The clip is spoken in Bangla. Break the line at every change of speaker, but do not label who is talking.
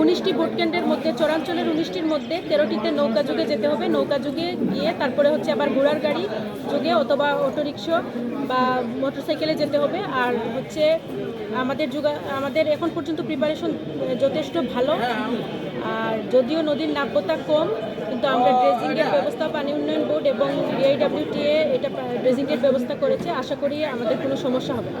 উনিশটি ভোট কেন্দ্রের মধ্যে, চরাঞ্চলের উনিশটির মধ্যে তেরোটিতে নৌকা যুগে যেতে হবে। নৌকা যুগে গিয়ে তারপরে হচ্ছে আবার ঘোড়ার গাড়ি যুগে অথবা অটোরিকশা বা মোটরসাইকেলে যেতে হবে। আর হচ্ছে আমাদের যুগা, আমাদের এখন পর্যন্ত প্রিপারেশন যথেষ্ট ভালো। আর যদিও নদীর নাব্যতা কম, কিন্তু আমরা ড্রেজিংয়ের ব্যবস্থা, পানি উন্নয়ন বোর্ড এবং বিআইডব্লিউটিএ এটা ড্রেজিংয়ের ব্যবস্থা করেছে। আশা করি আমাদের কোনো সমস্যা হবে না।